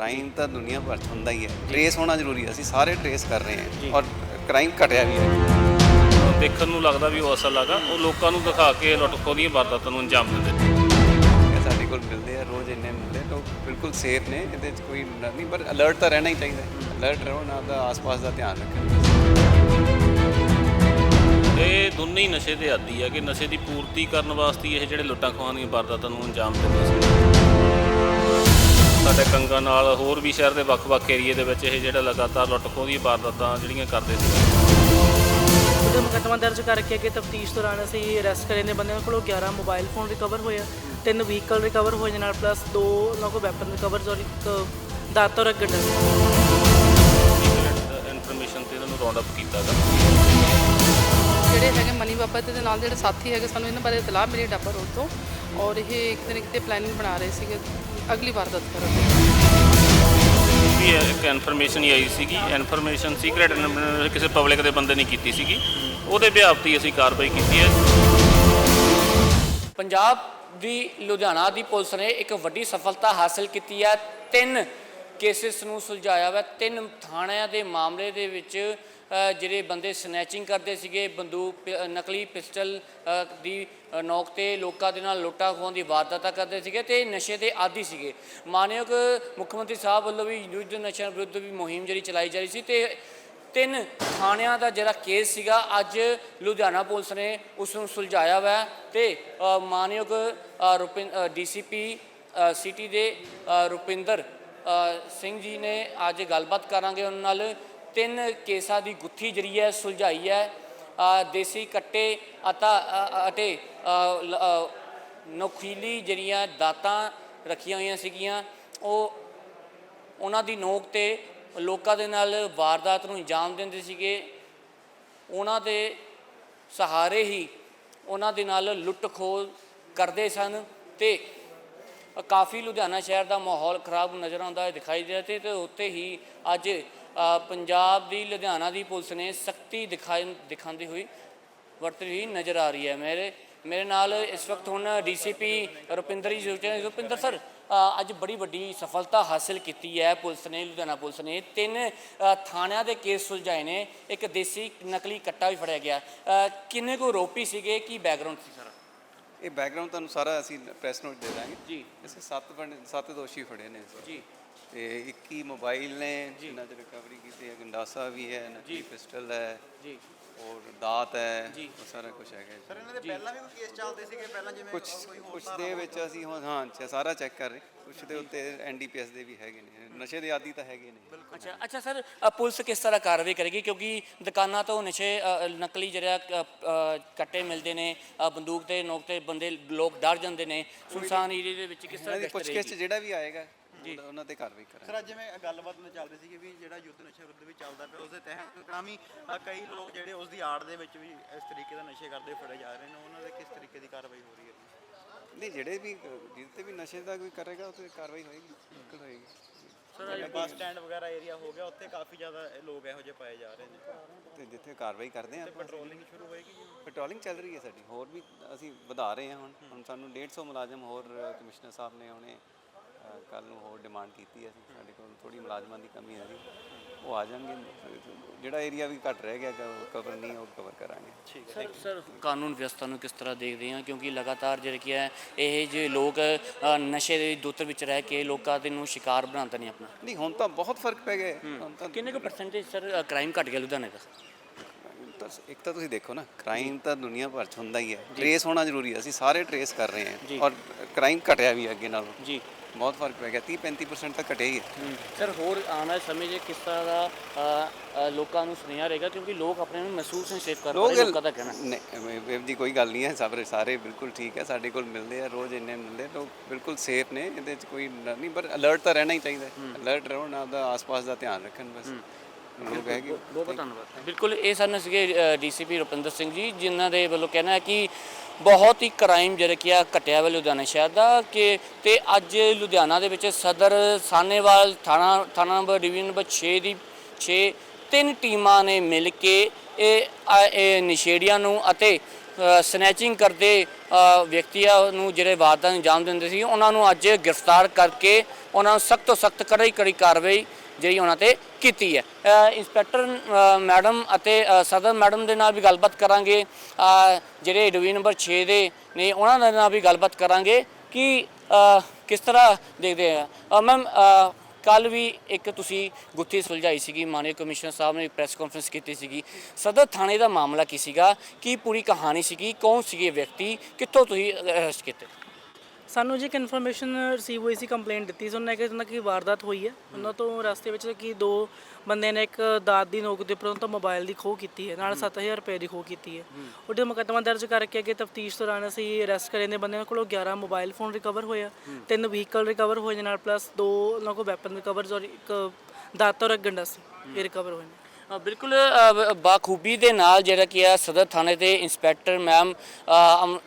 Crime ਤਾਂ ਦੁਨੀਆ ਭਰ 'ਚ ਹੁੰਦਾ ਹੀ ਹੈ। ਟ੍ਰੇਸ ਹੋਣਾ ਜ਼ਰੂਰੀ ਹੈ। ਅਸੀਂ ਸਾਰੇ ਟ੍ਰੇਸ ਕਰ ਰਹੇ ਹਾਂ। ਔਰ ਕ੍ਰਾਈਮ ਘਟਿਆ ਵੀ ਹੈ। ਦੇਖਣ ਨੂੰ ਲੱਗਦਾ ਵੀ ਉਹ ਅਸਲ ਹੈਗਾ। ਉਹ ਲੋਕਾਂ ਨੂੰ ਦਿਖਾ ਕੇ ਲੁੱਟਖੋ ਦੀਆਂ ਵਾਰਦਾਤਾਂ ਨੂੰ ਅੰਜਾਮ ਦਿੰਦੇ ਸਾਡੇ ਕੋਲ ਮਿਲਦੇ ਆ ਰੋਜ਼ ਇੰਨੇ ਮਿਲਦੇ ਲੋਕ ਬਿਲਕੁਲ ਸੇਫ ਨੇ। ਇਹਦੇ 'ਚ ਕੋਈ ਨਹੀਂ ਪਰ ਅਲਰਟ ਤਾਂ ਰਹਿਣਾ ਹੀ ਚਾਹੀਦਾ। ਅਲਰਟ ਰਹੋ ਨਾ ਦਾ ਆਸ-ਪਾਸ ਦਾ ਧਿਆਨ ਰੱਖੋ ਇਹ ਦੋਨੇ ਹੀ ਨਸ਼ੇ ਦੇ ਆਦੀ ਹੈ ਕਿ ਨਸ਼ੇ ਦੀ ਪੂਰਤੀ ਕਰਨ ਵਾਸਤੇ ਇਹ ਜਿਹੜੇ ਲੁੱਟਾਂ ਖੋਹਾਂ ਦੀਆਂ ਵਾਰਦਾਤਾਂ ਨੂੰ ਅੰਜਾਮ ਦਿੰਦੇ ਸੀ ਸਾਡੇ ਕੰਗਾ ਨਾਲ ਹੋਰ ਵੀ ਸ਼ਹਿਰ ਦੇ ਵੱਖ-ਵੱਖ ਏਰੀਏ ਦੇ ਵਿੱਚ ਇਹ ਜਿਹੜਾ ਲਗਾਤਾਰ ਲੁੱਟ ਖੋਹ ਦੀਆਂ ਵਾਰਦਾਤਾਂ ਜਿਹੜੀਆਂ ਕਰਦੇ ਸੀ। ਉਹਦੇ ਮੁਕੱਦਮਾ ਦਰਜ ਕਰਕੇ ਅੱਗੇ ਤਫਤੀਸ਼ ਦੌਰਾਨ ਅਸੀਂ ਅਰੈਸਟ ਕਰੇ ਨੇ ਬੰਦਿਆਂ ਕੋਲੋਂ 11 ਮੋਬਾਈਲ ਫੋਨ ਰਿਕਵਰ ਹੋਇਆ ਤਿੰਨ ਵਹੀਕਲ ਰਿਕਵਰ ਹੋਏ ਨਾਲ ਪਲੱਸ ਦੋ ਉਹਨਾਂ ਕੋਲ ਵੈਪਨ ਰਿਕਵਰ ਔਰ ਇੱਕ ਦਾਤਰ ਔਰ ਗੰਡਾ ਇਨਫੋਰਮੇਸ਼ਨ ਤੇ ਇਹਨਾਂ ਨੂੰ ਰਾਉਂਡ ਅਪ ਕੀਤਾ ਗਾ ਜਿਹੜੇ ਹੈਗੇ ਮਨੀ ਬਾਬਾ ਤੇ ਦੇ ਨਾਲ ਜਿਹੜੇ ਸਾਥੀ ਹੈਗੇ ਸਾਨੂੰ ਇਹਨਾਂ ਬਾਰੇ ਇਤਲਾਹ ਮਿਲੀ ਡੱਬਾ ਰੋਡ ਤੋਂ। ਔਰ ਇਹ ਇੱਕ ਤਰੀਕੇ ਤੇ ਪਲੈਨਿੰਗ ਬਣਾ ਰਹੇ ਸੀਗੇ ਅਗਲੀ ਵਾਰਦਾਤ ਕਰਨ ਦੀ ਵੀ ਇਹ ਇੱਕ ਇਨਫੋਰਮੇਸ਼ਨ ਹੀ ਆਈ ਸੀਗੀ। ਇਨਫੋਰਮੇਸ਼ਨ ਸੀਕ੍ਰੀਟ ਕਿਸੇ ਪਬਲਿਕ ਦੇ ਬੰਦੇ ਨੇ ਕੀਤੀ ਸੀਗੀ। ਉਹਦੇ ਵਿਆਪ ਤੇ ਅਸੀਂ ਕਾਰਵਾਈ ਕੀਤੀ ਹੈ। ਪੰਜਾਬ ਦੀ ਲੁਧਿਆਣਾ ਦੀ ਪੁਲਿਸ ਨੇ ਇੱਕ ਵੱਡੀ ਸਫਲਤਾ ਹਾਸਲ ਕੀਤੀ ਹੈ। ਤਿੰਨ ਕੇਸਿਸ ਨੂੰ ਸੁਲਝਾਇਆ ਵਾ। ਤਿੰਨ ਥਾਣਿਆਂ ਦੇ ਮਾਮਲੇ ਦੇ ਵਿੱਚ ਜਿਹੜੇ ਬੰਦੇ ਸਨੈਚਿੰਗ ਕਰਦੇ ਸੀਗੇ ਬੰਦੂਕ ਪ- ਨਕਲੀ ਪਿਸਟਲ ਦੀ ਅ, ਨੋਕ ਤੇ ਲੋਕਾਂ ਦੇ ਨਾਲ ਲੁੱਟਾਂ ਖੋਹਾਂ ਦੀ ਵਾਰਦਾਤਾਂ ਕਰਦੇ ਸੀਗੇ ਤੇ ਨਸ਼ੇ ਦੇ ਆਦੀ ਸੀਗੇ। ਮਾਨਯੋਗ ਮੁੱਖ ਮੰਤਰੀ ਸਾਹਿਬ ਵੱਲੋਂ ਵੀ ਯੁੱਧ ਨਸ਼ਿਆਂ ਵਿਰੁੱਧ ਵੀ ਮੁਹਿੰਮ ਜਿਹੜੀ ਚਲਾਈ ਜਾ ਰਹੀ ਸੀ ਤੇ ਤਿੰਨ ਥਾਣਿਆਂ ਦਾ ਜਿਹੜਾ ਕੇਸ ਸੀਗਾ ਅੱਜ ਲੁਧਿਆਣਾ ਪੁਲਿਸ ਨੇ ਉਸ ਨੂੰ ਸੁਲਝਾਇਆ ਵਾ ਹੈ ਤੇ ਅ, ਮਾਨਯੋਗ ਰੁਪਿੰ ਡੀਸੀਪੀ ਸਿਟੀ ਦੇ ਰੁਪਿੰਦਰ ਸਿੰਘ ਜੀ ਨੇ ਅੱਜ ਗੱਲਬਾਤ ਕਰਾਂਗੇ ਉਹਨਾਂ ਨਾਲ। ਤਿੰਨ ਕੇਸਾਂ ਦੀ ਗੁੱਥੀ ਜਿਹੜੀ ਹੈ, ਸੁਲਝਾਈ ਹੈ। ਦੇਸੀ ਕੱਟੇ ਅਤਾ ਅਤੇ ਨੋਖੀਲੀ ਜਿਹੜੀਆਂ ਦਾਤਾਂ ਰੱਖੀਆਂ ਹੋਈਆਂ ਸੀਗੀਆਂ, ਉਹ ਉਹਨਾਂ ਦੀ ਨੋਕ ਤੇ ਲੋਕਾਂ ਦੇ ਨਾਲ ਵਾਰਦਾਤ ਨੂੰ ਅੰਜਾਮ ਦਿੰਦੇ ਸੀਗੇ। ਉਹਨਾਂ ਦੇ ਸਹਾਰੇ ਹੀ ਉਹਨਾਂ ਦੇ ਨਾਲ ਲੁੱਟ ਖੋਹ ਕਰਦੇ ਸਨ ਤੇ ਕਾਫੀ ਲੁਧਿਆਣਾ ਸ਼ਹਿਰ ਦਾ ਮਾਹੌਲ ਖਰਾਬ ਨਜ਼ਰ ਆਉਂਦਾ ਹੈ ਦਿਖਾਈ ਦੇ ਰਿਹਾ ਤੇ ਤੇ ਉੱਤੇ ਹੀ ਅੱਜ ਪੰਜਾਬ ਦੀ ਲੁਧਿਆਣਾ ਦੀ ਪੁਲਿਸ ਨੇ ਸਖਤੀ ਦਿਖਾਈ, ਦਿਖਾਉਂਦੀ ਹੋਈ ਵਰਤ ਰਹੀ ਨਜ਼ਰ ਆ ਰਹੀ ਹੈ। ਮੇਰੇ ਮੇਰੇ ਨਾਲ ਇਸ ਵਕਤ ਹੁਣ ਡੀਸੀਪੀ ਰੁਪਿੰਦਰ ਜੀ ਸੋਚਿਆ ਰੁਪਿੰਦਰ ਸਰ ਅੱਜ ਬੜੀ ਵੱਡੀ ਸਫਲਤਾ ਹਾਸਲ ਕੀਤੀ ਹੈ। ਪੁਲਿਸ ਨੇ, ਲੁਧਿਆਣਾ ਪੁਲਿਸ ਨੇ ਤਿੰਨ ਥਾਣਿਆਂ ਦੇ ਕੇਸ ਸੁਲਝਾਏ ਨੇ। ਇੱਕ ਦੇਸੀ ਨਕਲੀ ਕੱਟਾ ਵੀ ਫੜਿਆ ਗਿਆ। ਕਿੰਨੇ ਕੋ ਰੋਪੀ ਸੀਗੇ? ਕੀ ਬੈਕਗ੍ਰਾਉਂਡ ਸੀ ਸਰ ਇਹ ਬੈਕਗ੍ਰਾਉਂਡ ਤੁਹਾਨੂੰ ਸਾਰਾ ਅਸੀਂ ਪ੍ਰੈਸ ਨੋਟ ਦੇ ਦਾਂਗੇ ਜੀ। ਇਸੇ ਸੱਤ ਬਣ ਸੱਤ ਦੋਸ਼ੀ ਫੜੇ ਨੇ। ਜੀ ਤੇ 21 ਮੋਬਾਈਲ ਨੇ ਜਿਨ੍ਹਾਂ ਚ ਰਿਕਵਰੀ ਕੀਤੀ ਹੈ ਗੰਡਾਸਾ ਵੀ ਹੈ ਨਕਲੀ ਪਿਸਟਲ ਹੈ ਜੀ। ਔਰ ਦਾਤ ਹੈ ਜੀ। ਉਹ ਸਾਰਾ ਕੁਝ ਹੈਗਾ ਸਰ ਇਹਨਾਂ ਦੇ ਪਹਿਲਾਂ ਵੀ ਕੋਈ ਕੇਸ ਚੱਲਦੇ ਸੀਗੇ? ਪਹਿਲਾਂ ਜਿਵੇਂ ਕੁਝ ਕੁਝ ਦੇ ਵਿੱਚ ਅਸੀਂ ਹੁਣ ਹਾਂ ਸਾਰਾ ਚੈੱਕ ਕਰ ਰਹੇ। ਕੁਝ ਦੇ ਉੱਤੇ ਐਨਡੀਪੀਐਸ ਦੇ ਵੀ ਹੈਗੇ ਨੇ। ਨਸ਼ੇ ਦੇ ਆਦੀ ਤਾਂ ਹੈਗੇ ਨੇ। ਅੱਛਾ ਅੱਛਾ ਸਰ ਪੁਲਿਸ ਕਿਸ ਤਰ੍ਹਾਂ ਕਾਰਵਾਈ ਕਰੇਗੀ? ਕਿਉਂਕਿ ਦੁਕਾਨਾਂ ਤੋਂ ਨਸ਼ੇ ਨਕਲੀ ਜਿਹੜਾ ਕੱਟੇ ਮਿਲਦੇ ਨੇ ਬੰਦੂਕ ਤੇ ਨੋਕ ਤੇ ਬੰਦੇ ਲੋਕ ਡਰ ਜਾਂਦੇ ਨੇ। ਸੁਨਸਾਨ ਏਰੀਏ ਦੇ ਵਿੱਚ ਕਿਸ ਤਰ੍ਹਾਂ ਰਹੇਗੀ? ਚ ਜਿਹੜਾ ਵੀ ਆਏਗਾ। ਉਹਦਾ- ਉਹਨਾਂ ਤੇ ਕਾਰਵਾਈ ਕਰਾਂਗੇ। ਸਰ ਅੱਜ ਜਿਵੇਂ ਗੱਲਬਾਤ ਨੂੰ ਚੱਲ ਰਹੀ ਸੀਗੀ ਵੀ ਜਿਹੜਾ ਯੁੱਧ ਨਸ਼ੇ ਵਿਰੁੱਧ ਵੀ ਚੱਲਦਾ ਪਿਆ ਉਸ ਦੇ ਤਹਿਤ ਕਰਾਮੀ ਕਈ ਲੋਕ ਜਿਹੜੇ ਉਸ ਦੀ ਆੜ ਦੇ ਵਿੱਚ ਵੀ ਇਸ ਤਰੀਕੇ ਦਾ ਨਸ਼ੇ ਕਰਦੇ ਫੜੇ ਜਾ ਰਹੇ ਨੇ ਉਹਨਾਂ ਦੇ ਕਿਸ ਤਰੀਕੇ ਦੀ ਕਾਰਵਾਈ ਹੋ ਰਹੀ ਹੈ? ਨਹੀਂ ਜਿਹੜੇ ਵੀ ਜਿਹਦੇ ਤੇ ਵੀ ਨਸ਼ੇ ਦਾ ਕੋਈ ਕਰੇਗਾ ਉਹ ਤੇ ਕਾਰਵਾਈ ਹੋਏਗੀ ਬਿਲਕੁਲ ਹੋਏਗੀ। ਸਰ ਬੱਸ ਸਟੈਂਡ ਵਗੈਰਾ ਏਰੀਆ ਹੋ ਗਿਆ ਉੱਥੇ ਕਾਫੀ ਜ਼ਿਆਦਾ ਇਹ ਲੋਕ ਇਹੋ ਜਿਹੇ ਪਾਏ ਜਾ ਰਹੇ ਨੇ। ਤੇ ਜਿੱਥੇ ਕਾਰਵਾਈ ਕਰਦੇ ਆ ਪੈਟਰੋਲਿੰਗ ਸ਼ੁਰੂ ਹੋਏਗੀ ਜੀ? ਪੈਟਰੋਲਿੰਗ ਚੱਲ ਰਹੀ ਹੈ ਸਾਡੀ ਹੋਰ ਵੀ ਅਸੀਂ ਵਧਾ ਰਹੇ ਹਾਂ ਹੁਣ। ਹੁਣ ਸਾਨੂੰ 150 ਮੁਲਾਜ਼ਮ ਹੋਰ ਕਮਿਸ਼ਨਰ ਸਾਹਿਬ ਨੇ ਹੁਣੇ ਕੱਲ ਨੂੰ ਹੋਰ ਡਿਮਾਂਡ ਕੀਤੀ ਹੈ ਸਾਡੇ ਕੋਲ ਥੋੜੀ ਮੁਲਾਜ਼ਮਾਂ ਦੀ ਕਮੀ ਹੈ ਜੀ। ਉਹ ਆ ਜਾਣਗੇ। ਜਿਹੜਾ ਏਰੀਆ ਵੀ ਘੱਟ ਰਹਿ ਗਿਆ ਕਵਰ ਨਹੀਂ ਉਹ ਕਵਰ ਕਰਾਂਗੇ। ਸਰ ਸਰ ਕਾਨੂੰਨ ਵਿਵਸਥਾ ਨੂੰ ਕਿਸ ਤਰ੍ਹਾਂ ਦੇਖਦੇ ਆ? ਕਿਉਂਕਿ ਲਗਾਤਾਰ ਜਿਹੜੇ ਕੀ ਹੈ ਇਹ ਜੇ ਲੋਕ ਨਸ਼ੇ ਦੇ ਦੁੱਤਰ ਵਿੱਚ ਰਹਿ ਕੇ ਲੋਕਾਂ ਦੇ ਨੂੰ ਸ਼ਿਕਾਰ ਬਣਾਉਂਦੇ ਨੇ ਆਪਣਾ। ਨਹੀਂ ਹੁਣ ਤਾਂ ਬਹੁਤ ਫ਼ਰਕ ਪੈ ਗਿਆ। ਹੈ। ਹੁਣ ਤਾਂ ਕਿੰਨੇ ਕੁ ਪਰਸੈਂਟੇਜ ਸਰ ਕ੍ਰਾਈਮ ਘਟ ਗਿਆ ਲੁਧਿਆਣੇ ਦਾ? ਤਾਂ ਇੱਕ ਤਾਂ ਤੁਸੀਂ ਦੇਖੋ ਨਾ ਕ੍ਰਾਈਮ ਤਾਂ ਦੁਨੀਆ ਭਰ ਚ ਹੁੰਦਾ ਹੀ ਹੈ। ਟ੍ਰੇਸ ਹੋਣਾ ਜ਼ਰੂਰੀ ਹੈ। ਅਸੀਂ ਸਾਰੇ ਟ੍ਰੇਸ ਕਰ ਰਹੇ ਹਾਂ। ਔਰ ਕ੍ਰਾਈਮ ਘਟਿਆ ਵੀ ਅੱਗੇ ਨਾਲੋਂ। ਜੀ। ਬਹੁਤ ਫ਼ਰਕ ਪੈ ਗਿਆ। 30 35% ਤਾਂ ਘਟਿਆ ਹੀ ਹੈ। ਸਰ ਹੋਰ ਆਉਣ ਵਾਲੇ ਸਮੇਂ 'ਚ ਕਿਸ ਤਰ੍ਹਾਂ ਦਾ ਲੋਕਾਂ ਨੂੰ ਸੁਨੇਹਾ ਰਹੇਗਾ? ਕਿਉਂਕਿ ਲੋਕ ਆਪਣੇ ਨੂੰ ਮਹਿਸੂਸ ਨਹੀਂ ਸੇਫ ਕਰ ਰਹੇ ਲੋਕਾਂ ਦਾ ਕਹਿਣਾ। ਨਹੀਂ ਵੇਵ ਜੀ ਕੋਈ ਗੱਲ ਨਹੀਂ ਹੈ। ਸਭ ਸਾਰੇ ਬਿਲਕੁਲ ਠੀਕ ਹੈ। ਸਾਡੇ ਕੋਲ ਮਿਲਦੇ ਆ ਰੋਜ਼ ਇੰਨੇ ਮਿਲਦੇ ਲੋਕ ਬਿਲਕੁਲ ਸੇਫ ਨੇ। ਇਹਦੇ ਚ ਕੋਈ ਨਹੀਂ ਪਰ ਅਲਰਟ ਤਾਂ ਰਹਿਣਾ ਹੀ ਚਾਹੀਦਾ ਅਲਰਟ ਰਹੋ ਨਾ ਦਾ ਆਸ-ਪਾਸ ਦਾ ਧਿਆਨ ਰੱਖਣ ਬਸ। ਲੋਕ ਬਹੁਤ ਬਹੁਤ ਧੰਨਵਾਦ। ਬਿਲਕੁਲ ਇਹ ਸਨ ਸੀਗੇ ਡੀਸੀਪੀ ਰੁਪਿੰਦਰ ਸਿੰਘ ਜੀ ਜਿਨ੍ਹਾਂ ਦੇ ਵੱਲੋਂ ਕਹਿਣਾ ਹੈ ਕਿ ਬਹੁਤ ਹੀ ਕ੍ਰਾਈਮ ਜਿਹੜਾ ਕੀ ਆ ਘਟਿਆ ਵਾ ਲੁਧਿਆਣਾ ਸ਼ਹਿਰ ਦਾ ਕਿ ਤੇ ਅੱਜ ਲੁਧਿਆਣਾ ਦੇ ਵਿੱਚ ਸਦਰ ਸਾਨੇਵਾਲ ਥਾਣਾ ਥਾਣਾ ਨੰਬਰ ਡਿਵੀਜ਼ਨ ਨੰਬਰ 6 ਦੀ 6 ਤਿੰਨ ਟੀਮਾਂ ਨੇ ਮਿਲ ਕੇ ਇਹ ਨਸ਼ੇੜੀਆਂ ਨੂੰ ਅਤੇ ਸਨੈਚਿੰਗ ਕਰਦੇ ਵਿਅਕਤੀਆਂ ਨੂੰ ਜਿਹੜੇ ਵਾਰਦਾਤ ਨੂੰ ਅੰਜਾਮ ਦਿੰਦੇ ਸੀ ਉਹਨਾਂ ਨੂੰ ਅੱਜ ਗ੍ਰਿਫਤਾਰ ਕਰਕੇ ਉਹਨਾਂ ਨੂੰ ਸਖਤ ਤੋਂ ਸਖਤ ਕੜੀ ਕੜੀ ਕਾਰਵਾਈ ਜਿਹੜੀ ਉਹਨਾਂ ਤੇ ਕੀਤੀ ਹੈ। ਇੰਸਪੈਕਟਰ ਮੈਡਮ ਅਤੇ ਸਦਰ ਮੈਡਮ ਦੇ ਨਾਲ ਵੀ ਗੱਲਬਾਤ ਕਰਾਂਗੇ। ਜਿਹੜੇ ਡਿਵੀਜ਼ਨ ਨੰਬਰ 6 ਦੇ ਨੇ, ਉਹਨਾਂ ਦੇ ਨਾਲ ਵੀ ਗੱਲਬਾਤ ਕਰਾਂਗੇ ਕਿ ਕਿਸ ਤਰ੍ਹਾਂ ਦੇਖਦੇ ਆ। ਮੈਮ ਕੱਲ ਵੀ ਇੱਕ ਤੁਸੀਂ ਗੁੱਥੀ ਸੁਲਝਾਈ ਸੀਗੀ, ਮਾਨਯੋਗ ਕਮਿਸ਼ਨਰ ਸਾਹਿਬ ਨੇ ਪ੍ਰੈਸ ਕਾਨਫਰੰਸ ਕੀਤੀ ਸੀਗੀ। ਸਦਰ ਥਾਣੇ ਦਾ ਮਾਮਲਾ ਕੀ ਸੀਗਾ? ਕੀ ਪੂਰੀ ਕਹਾਣੀ ਸੀਗੀ? ਕੌਣ ਸੀਗੇ ਵਿਅਕਤੀ? ਕਿੱਥੋਂ ਤੁਸੀਂ ਅਰੈਸਟ ਕੀਤੇ? ਸਾਨੂੰ ਜੀ ਇੱਕ ਇਨਫੋਰਮੇਸ਼ਨ ਰਿਸੀਵ ਹੋਈ ਸੀ ਕੰਪਲੇਂਟ ਦਿੱਤੀ ਸੀ ਉਹਨਾਂ ਨੇ ਕਿ ਉਹਨਾਂ ਕੀ ਵਾਰਦਾਤ ਹੋਈ ਹੈ। ਉਹਨਾਂ ਤੋਂ ਰਸਤੇ ਵਿੱਚ ਕਿ ਦੋ ਬੰਦੇ ਨੇ ਇੱਕ ਦਾਤ ਦੀ ਨੋਕ ਦੇ ਉੱਪਰ ਉਹਨਾਂ ਤੋਂ ਮੋਬਾਈਲ ਦੀ ਖੋਹ ਕੀਤੀ ਹੈ ਨਾਲ 7000 ਰੁਪਏ ਦੀ ਖੋਹ ਕੀਤੀ ਹੈ। ਉਹਦੇ ਮੁਕੱਦਮਾ ਦਰਜ ਕਰਕੇ ਅੱਗੇ ਤਫਤੀਸ਼ ਦੌਰਾਨ ਅਸੀਂ ਅਰੈਸਟ ਕਰੇ ਨੇ ਬੰਦਿਆਂ ਕੋਲੋਂ 11 ਮੋਬਾਈਲ ਫੋਨ ਰਿਕਵਰ ਹੋਇਆ ਤਿੰਨ ਵਹੀਕਲ ਰਿਕਵਰ ਹੋਏ ਨੇ ਨਾਲ ਪਲੱਸ ਦੋ ਉਹਨਾਂ ਕੋਲ ਵੈਪਨ ਰਿਕਵਰ ਔਰ ਇੱਕ ਦਾਤ ਔਰ ਇੱਕ ਗੰਡਾ ਸੀ ਇਹ ਰਿਕਵਰ ਹੋਏ ਨੇ। ਬਿਲਕੁਲ ਬਾਖੂਬੀ ਦੇ ਨਾਲ ਜਿਹੜਾ ਕੀ ਆ ਸਦਰ ਥਾਣੇ ਦੇ ਇੰਸਪੈਕਟਰ ਮੈਮ ਅਮ,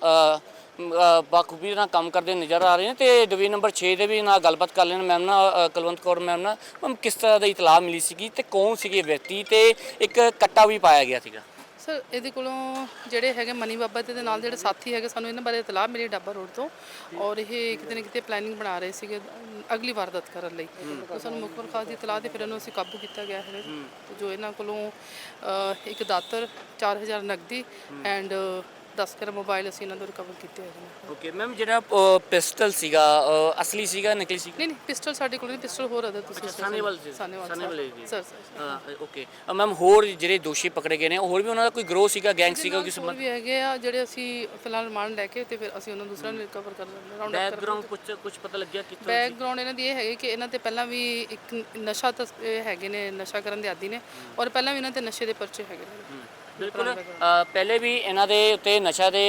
ਬਾਖੂਬੀ ਨਾਲ ਕੰਮ ਕਰਦੇ ਨਜ਼ਰ ਆ ਰਹੇ ਨੇ ਤੇ ਡਿਵੀਜ਼ਨ ਨੰਬਰ 6 ਦੇ ਵੀ ਨਾਲ ਗੱਲਬਾਤ ਕਰ ਲੈਣ ਮੈਮ ਨਾਲ ਕੁਲਵੰਤ ਕੌਰ ਮੈਮ ਨਾਲ। ਮੈਮ ਕਿਸ ਤਰ੍ਹਾਂ ਦੀ ਇਤਲਾਹ ਮਿਲੀ ਸੀਗੀ ਤੇ ਕੌਣ ਸੀਗੇ ਵਿਅਕਤੀ ਤੇ ਇੱਕ ਕੱਟਾ ਵੀ ਪਾਇਆ ਗਿਆ ਸੀਗਾ? ਸਰ ਇਹਦੇ ਕੋਲੋਂ ਜਿਹੜੇ ਹੈਗੇ ਮਨੀ ਬਾਬਾ ਤੇ ਦੇ ਨਾਲ ਜਿਹੜੇ ਸਾਥੀ ਹੈਗੇ ਸਾਨੂੰ ਇਹਨਾਂ ਬਾਰੇ ਇਤਲਾਹ ਮਿਲੀ ਡੱਬਾ ਰੋਡ ਤੋਂ। ਔਰ ਇਹ ਕਿਤੇ ਨਾ ਕਿਤੇ ਪਲੈਨਿੰਗ ਬਣਾ ਰਹੇ ਸੀਗੇ ਅਗਲੀ ਵਾਰਦਾਤ ਕਰਨ ਲਈ। ਤਾਂ ਸਾਨੂੰ ਮੁਖਬਰ ਖਾਸ ਦੀ ਇਤਲਾਹ ਤੇ ਫਿਰ ਇਹਨੂੰ ਅਸੀਂ ਕਾਬੂ ਕੀਤਾ ਗਿਆ ਹੈ। ਜੋ ਇਹਨਾਂ ਕੋਲੋਂ ਇੱਕ ਦਾਤਰ 4000 ਨਕਦੀ ਐਂਡ 10 ਕਰ ਮੋਬਾਈਲ ਅਸੀਂ ਇਹਨਾਂ ਤੋਂ ਰਿਕਵਰ ਕੀਤੇ ਹੈਗੇ ਨੇ। ਓਕੇ ਮੈਮ ਜਿਹੜਾ ਪਿਸਟਲ ਸੀਗਾ ਅਸਲੀ ਸੀਗਾ ਨਕਲੀ ਸੀ ਨਹੀਂ ਨਹੀਂ ਪਿਸਟਲ ਸਾਡੇ ਕੋਲ ਨਹੀਂ ਪਿਸਟਲ ਹੋਰ ਅਦਰ ਤੁਸੀਂ ਸਾਨੇਵਾਲ ਸੀ। ਸਾਨੇਵਾਲ ਸਾਨੇਵਾਲ ਜੀ। ਸਰ ਸਰ ਓਕੇ ਮੈਮ ਹੋਰ ਜਿਹੜੇ ਦੋਸ਼ੀ ਪਕੜੇ ਗਏ ਨੇ ਹੋਰ ਵੀ ਉਹਨਾਂ ਦਾ ਕੋਈ ਗਰੋਹ ਸੀਗਾ ਗੈਂਗ ਸੀਗਾ ਕਿਸ ਹੋਰ ਵੀ ਹੈਗੇ ਆ ਜਿਹੜੇ ਅਸੀਂ ਫਿਲਹਾਲ ਰਿਮਾਂਡ ਲੈ ਕੇ ਤੇ ਫਿਰ ਅਸੀਂ ਉਹਨਾਂ ਨੂੰ ਦੂਸਰਾ ਰਿਕਵਰ ਕਰ ਲੈਂਦੇ ਰਾਉਂਡ ਅਪ ਕਰ ਬੈਕਗ੍ਰਾਉਂਡ ਕੁਝ ਕੁਝ ਪਤਾ ਲੱਗਿਆ ਕਿੱਥੋਂ ਬੈਕਗ੍ਰਾਉਂਡ ਇਹਨਾਂ ਦੀ ਇਹ ਹੈਗੇ ਕਿ ਇਹਨਾਂ ਤੇ ਪਹਿਲਾਂ ਵੀ ਇੱਕ ਨਸ਼ਾ ਤਸ- ਇਹ ਹੈਗੇ ਨੇ ਨਸ਼ਾ ਕਰਨ ਦੇ ਆਦੀ ਨੇ ਔਰ ਪਹਿਲਾਂ ਵੀ ਇਹਨਾਂ ਤੇ ਨਸ਼ੇ ਦੇ ਪਰਚੇ ਹੈਗੇ ਨੇ। ਬਿਲਕੁਲ ਪਹਿਲੇ ਵੀ ਇਹਨਾਂ ਦੇ ਉੱਤੇ ਨਸ਼ਾ ਦੇ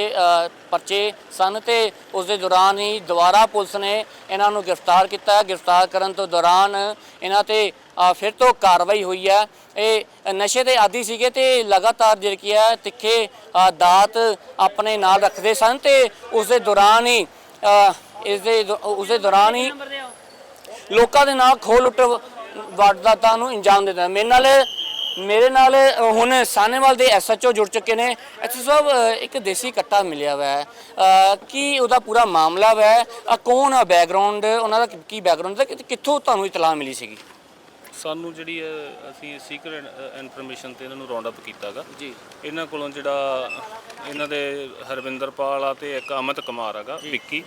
ਪਰਚੇ ਸਨ ਤੇ ਉਸ ਦੇ ਦੌਰਾਨ ਹੀ ਦੁਬਾਰਾ ਪੁਲਿਸ ਨੇ ਇਹਨਾਂ ਨੂੰ ਗ੍ਰਿਫਤਾਰ ਕੀਤਾ। ਗ੍ਰਿਫਤਾਰ ਕਰਨ ਤੋਂ ਦੌਰਾਨ ਇਹਨਾਂ ਤੇ ਫਿਰ ਤੋਂ ਕਾਰਵਾਈ ਹੋਈ ਹੈ। ਇਹ ਨਸ਼ੇ ਦੇ ਆਦੀ ਸੀਗੇ ਤੇ ਲਗਾਤਾਰ ਜਿਹੜੀ ਕੀ ਹੈ ਤਿੱਖੇ ਦਾਤ ਆਪਣੇ ਨਾਲ ਰੱਖਦੇ ਸਨ ਤੇ ਉਸ ਦੇ ਦੌਰਾਨ ਹੀ ਇਸ ਦੇ ਉਸ ਦੇ ਦੌਰਾਨ ਹੀ ਲੋਕਾਂ ਦੇ ਨਾਲ ਖੋਹ ਲੁੱਟ ਵਾਰਦਾਤਾਂ ਨੂੰ ਅੰਜਾਮ ਦਿੰਦਾ ਮੇਰੇ ਨਾਲ ਮੇਰੇ ਨਾਲ ਹੁਣ ਸਾਨੇਵਾਲ ਦੇ ਐਸਐਚਓ ਜੁੜ ਚੁੱਕੇ ਨੇ। ਐਸਐਚਓ ਸਾਹਿਬ ਇੱਕ ਦੇਸੀ ਕੱਟਾ ਮਿਲਿਆ ਹੋਇਆ ਹੈ ਕੀ ਉਹਦਾ ਪੂਰਾ ਮਾਮਲਾ ਹੈ ਕੌਣ ਆ ਬੈਕਗ੍ਰਾਉਂਡ ਉਹਨਾਂ ਦਾ ਕੀ ਬੈਕਗ੍ਰਾਉਂਡ ਹੈ ਕਿੱਥੋਂ ਤੁਹਾਨੂੰ ਇਤਲਾਹ ਮਿਲੀ ਸੀਗੀ? ਸਾਨੂੰ ਜਿਹੜੀ ਅਸੀਂ ਸੀਕ੍ਰੇਟ ਇਨਫੋਰਮੇਸ਼ਨ ਤੇ ਇਹਨਾਂ ਨੂੰ ਰਾਉਂਡ ਅਪ ਕੀਤਾਗਾ। ਜੀ। ਇਹਨਾਂ ਕੋਲੋਂ ਜਿਹੜਾ ਇਹਨਾਂ ਦੇ ਹਰਵਿੰਦਰਪਾਲ ਆ ਤੇ ਇੱਕ ਅਮਿਤ ਕੁਮਾਰ ਹੈਗਾ ਵਿੱਕੀ।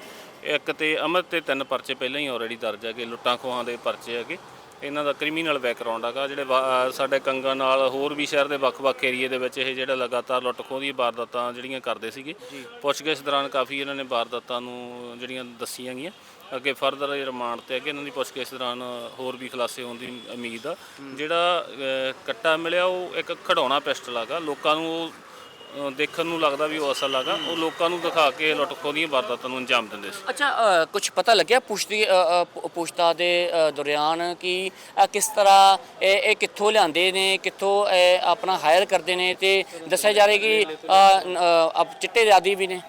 ਇੱਕ ਤੇ ਅਮਿਤ ਤੇ ਤਿੰਨ ਪਰਚੇ ਪਹਿਲਾਂ ਹੀ ਆਲਰੇਡੀ ਦਰਜ ਹੈਗੇ ਲੁੱਟਾਂ ਖੋਹਾਂ ਦੇ ਪਰਚੇ ਹੈਗੇ। ਇਹਨਾਂ ਦਾ ਕ੍ਰਿਮੀਨਲ ਬੈਕਗ੍ਰਾਉਂਡ ਹੈਗਾ ਜਿਹੜੇ ਵਾ- ਸਾਡੇ ਕੰਗਾ ਨਾਲ ਹੋਰ ਵੀ ਸ਼ਹਿਰ ਦੇ ਵੱਖ-ਵੱਖ ਏਰੀਏ ਦੇ ਵਿੱਚ ਇਹ ਜਿਹੜਾ ਲਗਾਤਾਰ ਲੁੱਟ ਖੋਹ ਦੀ ਵਾਰਦਾਤਾਂ ਜਿਹੜੀਆਂ ਕਰਦੇ ਸੀਗੇ ਪੁੱਛਗਿੱਛ ਦੌਰਾਨ ਕਾਫੀ ਇਹਨਾਂ ਨੇ ਵਾਰਦਾਤਾਂ ਨੂੰ ਜਿਹੜੀਆਂ ਦੱਸੀਆਂ ਗਈਆਂ। ਅੱਗੇ ਫਰਦਰ ਰਿਮਾਂਡ ਤੇ ਅੱਗੇ ਇਹਨਾਂ ਦੀ ਪੁੱਛਗਿੱਛ ਦੌਰਾਨ ਹੋਰ ਵੀ ਖੁਲਾਸੇ ਹੋਣ ਦੀ ਉਮੀਦ ਆ। ਜਿਹੜਾ ਕੱਟਾ ਮਿਲਿਆ ਉਹ ਇੱਕ ਖੜਾਉਣਾ ਪਿਸਟਲ ਹੈਗਾ। ਲੋਕਾਂ ਨੂੰ ਉਹ ਅਹ, ਦੇਖਣ ਨੂੰ ਲੱਗਦਾ ਵੀ ਉਹ ਅਸਲ ਹੈਗਾ। ਉਹ ਲੋਕਾਂ ਨੂੰ ਦਿਖਾ ਕੇ ਲੁੱਟ ਖੋਹ ਦੀਆਂ ਵਾਰਦਾਤਾਂ ਨੂੰ ਅੰਜਾਮ ਦਿੰਦੇ ਸੀ। ਅੱਛਾ ਕੁਛ ਪਤਾ ਲੱਗਿਆ ਪੁਸ਼ਤੀ ਅ, ਪੁੱਛਤਾ ਦੇ ਅ, ਦੌਰਾਨ ਕਿ ਅ, ਕਿਸ ਤਰ੍ਹਾਂ ਇਹ ਇਹ ਕਿੱਥੋਂ ਲਿਆਂਦੇ ਨੇ ਕਿੱਥੋਂ ਇਹ ਆਪਣਾ ਹਾਇਰ ਕਰਦੇ ਨੇ ਤੇ ਦੱਸਿਆ ਜਾ ਰਿਹਾ ਕਿ ਅ, ਨ- ਅ, ਅਪ ਚਿੱਟੇ ਦੇ ਆਦੀ ਵੀ ਨੇ।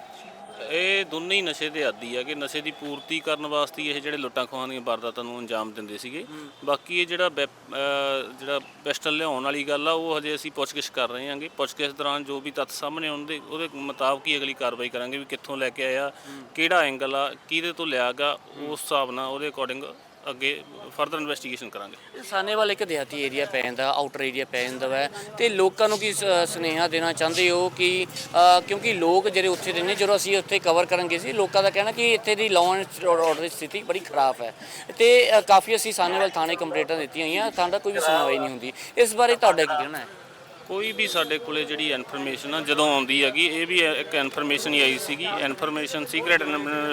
ਇਹ ਦੋਨੇ ਹੀ ਨਸ਼ੇ ਦੇ ਆਦੀ ਆ ਕਿ ਨਸ਼ੇ ਦੀ ਪੂਰਤੀ ਕਰਨ ਵਾਸਤੇ ਹੀ ਇਹ ਜਿਹੜੇ ਲੁੱਟਾਂ ਖੋਹਾਂ ਦੀਆਂ ਵਾਰਦਾਤਾਂ ਨੂੰ ਅੰਜਾਮ ਦਿੰਦੇ ਸੀਗੇ। ਬਾਕੀ ਇਹ ਜਿਹੜਾ ਵੈਪ- ਅਹ ਜਿਹੜਾ ਪਿਸਟਲ ਲਿਆਉਣ ਵਾਲੀ ਗੱਲ ਆ ਉਹ ਹਜੇ ਅਸੀਂ ਪੁੱਛਗਿੱਛ ਕਰ ਰਹੇ ਹਾਂਗੇ। ਪੁੱਛਗਿੱਛ ਦੌਰਾਨ ਜੋ ਵੀ ਤੱਥ ਸਾਹਮਣੇ ਆਉਣਦੇ ਉਹਦੇ ਮੁਤਾਬਕ ਹੀ ਅਗਲੀ ਕਾਰਵਾਈ ਕਰਾਂਗੇ ਵੀ ਕਿੱਥੋਂ ਲੈ ਕੇ ਆਇਆ ਕਿਹੜਾ ਐਂਗਲ ਆ ਕਿਹਦੇ ਤੋਂ ਲਿਆਗਾ ਉਸ ਹਿਸਾਬ ਨਾਲ ਉਹਦੇ ਅਕੋਰਡਿੰਗ ਅੱਗੇ ਫਰਦਰ ਇਨਵੈਸਟੀਗੇਸ਼ਨ ਕਰਾਂਗੇ। ਸਾਨੇਵਾਲ ਇੱਕ ਦਿਹਾਤੀ ਏਰੀਆ ਪੈ ਜਾਂਦਾ ਆਊਟਰ ਏਰੀਆ ਪੈ ਜਾਂਦਾ ਹੈ। ਤੇ ਲੋਕਾਂ ਨੂੰ ਕੀ ਸ- ਸੁਨੇਹਾ ਦੇਣਾ ਚਾਹੁੰਦੇ ਹੋ ਕਿ ਅ, ਕਿਉਂਕਿ ਲੋਕ ਜਿਹੜੇ ਉੱਥੇ ਰਹਿੰਦੇ ਜਦੋਂ ਅਸੀਂ ਉੱਥੇ ਕਵਰ ਕਰਨ ਗਏ ਸੀ ਲੋਕਾਂ ਦਾ ਕਹਿਣਾ ਕਿ ਇੱਥੇ ਦੀ ਲਾਅ ਐਂਡ ਆਰਡਰ ਦੀ ਸਥਿਤੀ ਬੜੀ ਖਰਾਬ ਹੈ। ਤੇ ਅ, ਕਾਫੀ ਅਸੀਂ ਸਾਨੇਵਾਲ ਥਾਣੇ ਕੰਪਲੇਂਟਾਂ ਦਿੱਤੀਆਂ ਹੋਈਆਂ ਥਾਣਾ ਕੋਈ ਵੀ ਸੁਣਵਾਈ ਨਹੀਂ ਹੁੰਦੀ। ਇਸ ਬਾਰੇ ਤੁਹਾਡਾ ਕੀ ਕਹਿਣਾ ਹੈ? ਕੋਈ ਵੀ ਸਾਡੇ ਕੋਲੇ ਜਿਹੜੀ ਇਨਫੋਰਮੇਸ਼ਨ ਆ, ਜਦੋਂ ਆਉਂਦੀ ਹੈਗੀ, ਇਹ ਵੀ ਇੱਕ ਇਨਫੋਰਮੇਸ਼ਨ ਹੀ ਆਈ ਸੀਗੀ। ਇਨਫੋਰਮੇਸ਼ਨ ਸੀਕ੍ਰੀਟ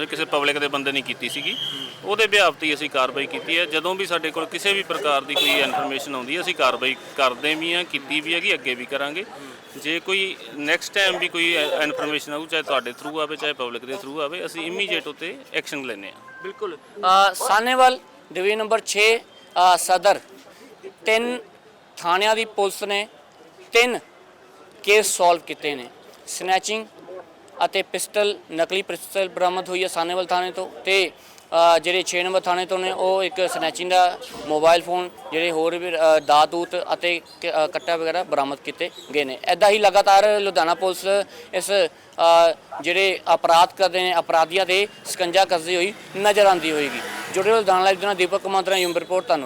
ਕਿਸੇ ਪਬਲਿਕ ਦੇ ਬੰਦੇ ਨਹੀਂ ਕੀਤੀ ਸੀਗੀ। ਉਹਦੇ ਬਿਹਾਫ ਤੇ ਹੀ ਅਸੀਂ ਕਾਰਵਾਈ ਕੀਤੀ ਹੈ। ਜਦੋਂ ਵੀ ਸਾਡੇ ਕੋਲ ਕਿਸੇ ਵੀ ਪ੍ਰਕਾਰ ਦੀ ਕੋਈ ਇਨਫੋਰਮੇਸ਼ਨ ਆਉਂਦੀ ਹੈ, ਅਸੀਂ ਕਾਰਵਾਈ ਕਰਦੇ ਵੀ ਹਾਂ, ਕੀਤੀ ਵੀ ਹੈਗੀ, ਅੱਗੇ ਵੀ ਕਰਾਂਗੇ। ਜੇ ਕੋਈ ਨੈਕਸਟ ਟਾਈਮ ਵੀ ਕੋਈ ਇਨਫੋਰਮੇਸ਼ਨ ਆਊ, ਚਾਹੇ ਤੁਹਾਡੇ ਥਰੂ ਆਵੇ, ਚਾਹੇ ਪਬਲਿਕ ਦੇ ਥਰੂ ਆਵੇ, ਅਸੀਂ ਇਮੀਡੀਏਟ ਉੱਤੇ ਐਕਸ਼ਨ ਲੈਂਦੇ ਹਾਂ। ਬਿਲਕੁਲ। ਸਾਨੇਵਾਲ ਡਿਵੀਜ਼ਨ ਨੰਬਰ 6 ਸਦਰ, ਤਿੰਨ ਥਾਣਿਆਂ ਦੀ ਪੁਲਿਸ ਨੇ ਤਿੰਨ ਕੇਸ ਸੋਲਵ ਕੀਤੇ ਨੇ। ਸਨੈਚਿੰਗ ਅਤੇ ਪਿਸਟਲ ਨਕਲੀ ਪਿਸਟਲ ਬਰਾਮਦ ਹੋਈ ਹੈ ਸਾਨੇਵਾਲ ਥਾਣੇ ਤੋਂ ਤੇ ਜਿਹੜੇ 6 ਨੰਬਰ ਥਾਣੇ ਤੋਂ ਨੇ ਉਹ ਇੱਕ ਸਨੈਚਿੰਗ ਦਾ ਮੋਬਾਈਲ ਫੋਨ ਜਿਹੜੇ ਹੋਰ ਵੀ ਅ, ਦੂਤ ਅਤੇ ਕ- ਕੱਟਾ ਵਗੈਰਾ ਬਰਾਮਦ ਕੀਤੇ ਗਏ ਨੇ। ਐਦਾਂ ਹੀ ਲਗਾਤਾਰ ਲੁਧਿਆਣਾ ਪੁਲਿਸ ਇਸ ਜਿਹੜੇ ਅਪਰਾਧ ਕਰਦੇ ਨੇ ਅਪਰਾਧੀਆਂ ਦੇ ਸਕੰਜਾ ਕੱਸਦੀ ਹੋਈ ਨਜ਼ਰ ਆਉਂਦੀ ਹੋਏਗੀ। ਜੁੜੇ ਰਹੋ ਲੁਧਿਆਣਾ ਲਾਈਵ ਦੇ ਨਾਲ ਦੀਪਕ ਕੁਮਾਰ ਦਾ ਯੂਮ ਰਿਪੋਰਟ ਧੰਨਵਾਦ।